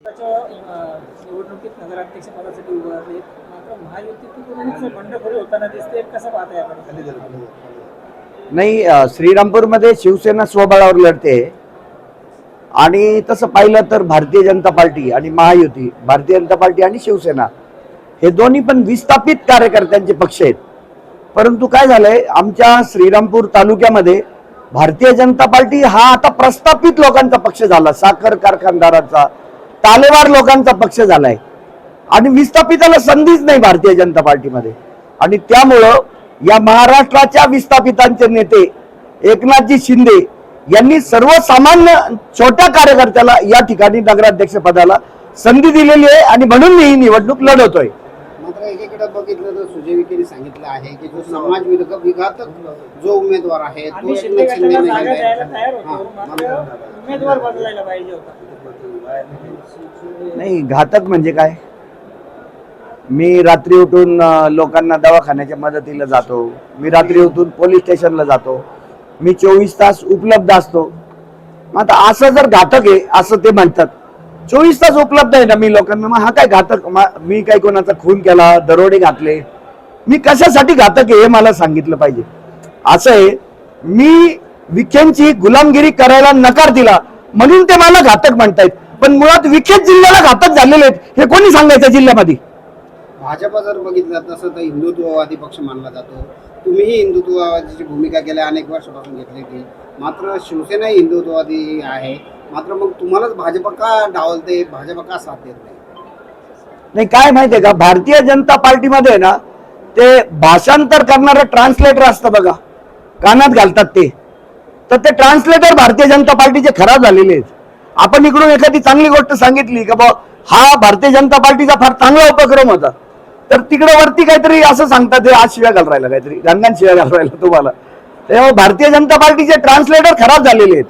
निवडणुकीत नगराध्यक्ष पदासाठी उभारले. मात्र महायुतीतूनच बंडखोरी होताना दिसते. कसं पाहता आपण? नाही श्रीरामपूरमध्ये शिवसेना स्वबळावर लढते. आणि तसं पाहिलं तर भारतीय जनता पार्टी आणि महायुती भारतीय जनता पार्टी आणि शिवसेना हे दोन्ही पण विस्थापित कार्यकर्त्यांचे पक्ष आहेत. परंतु काय झालंय आमच्या श्रीरामपूर तालुक्यामध्ये भारतीय जनता पार्टी हा आता प्रस्थापित लोकांचा पक्ष झाला. साखर कारखानदाराचा तालेवार लोकांचा पक्ष झालाय. आणि विस्थापिताला संधीच नाही भारतीय जनता पार्टीमध्ये. आणि त्यामुळं या महाराष्ट्राच्या विस्थापितांचे नेते एकनाथजी शिंदे यांनी सर्वसामान्य छोट्या कार्यकर्त्याला या ठिकाणी नगराध्यक्ष पदाला संधी दिलेली आहे आणि म्हणून मी ही निवडणूक लढवतोय. मात्र एकीकडे बघितलं तर सुजय विखेने सांगितलं आहे की जो समाज विरोधक विघातक जो उमेदवार आहे तो शिंदे एकनाथ नाही हा, उमेदवार बदलायला पाहिजे होता. नाही घातक म्हणजे काय? मी रात्री उठून लोकांना दवाखान्याच्या मदतीला जातो. मी रात्री उठून पोलीस स्टेशनला जातो. मी चोवीस तास उपलब्ध असतो. मग आता असं जर घातक आहे असं ते म्हणतात. चोवीस तास उपलब्ध आहे ना मी लोकांना? मग हा काय घातक? मी काय कोणाचा खून केला दरोडे घातले? मी कशासाठी घातक आहे हे मला सांगितलं पाहिजे. असं आहे मी विखेंची गुलामगिरी करायला नकार दिला म्हणून ते मला घातक म्हणतायत. पण मुळात विखेच जिल्ह्याला घातक झालेले आहेत. हे कोणी सांगायचं जिल्ह्यामध्ये? भाजप जर बघितलं तसं तर हिंदुत्ववादी पक्ष मानला जातो. तुम्हीही हिंदुत्ववादीची भूमिका गेल्या अनेक वर्षापासून घेतली होती. मात्र शिवसेना ही हिंदुत्ववादी आहे. मात्र मग तुम्हालाच भाजप का डावलते? भाजप का साथ देत नाही? नाही काय माहितीये का? भारतीय जनता पार्टीमध्ये ना ते भाषांतर करणारं ट्रान्सलेटर असतं बघा. कानात घालतात ते. तर ते ट्रान्सलेटर भारतीय जनता पार्टीचे खराब झालेले आहेत. आपण इकडून एखादी चांगली गोष्ट सांगितली का बा हा भारतीय जनता पार्टीचा फार चांगला उपक्रम होता. तर तिकडे वरती काहीतरी असं सांगतात हे आज शिव्या घाल राहिला काहीतरी गंगान शिव्या घाल राहिला तुम्हाला. तेव्हा भारतीय जनता पार्टीचे ट्रान्सलेटर खराब झालेले आहेत.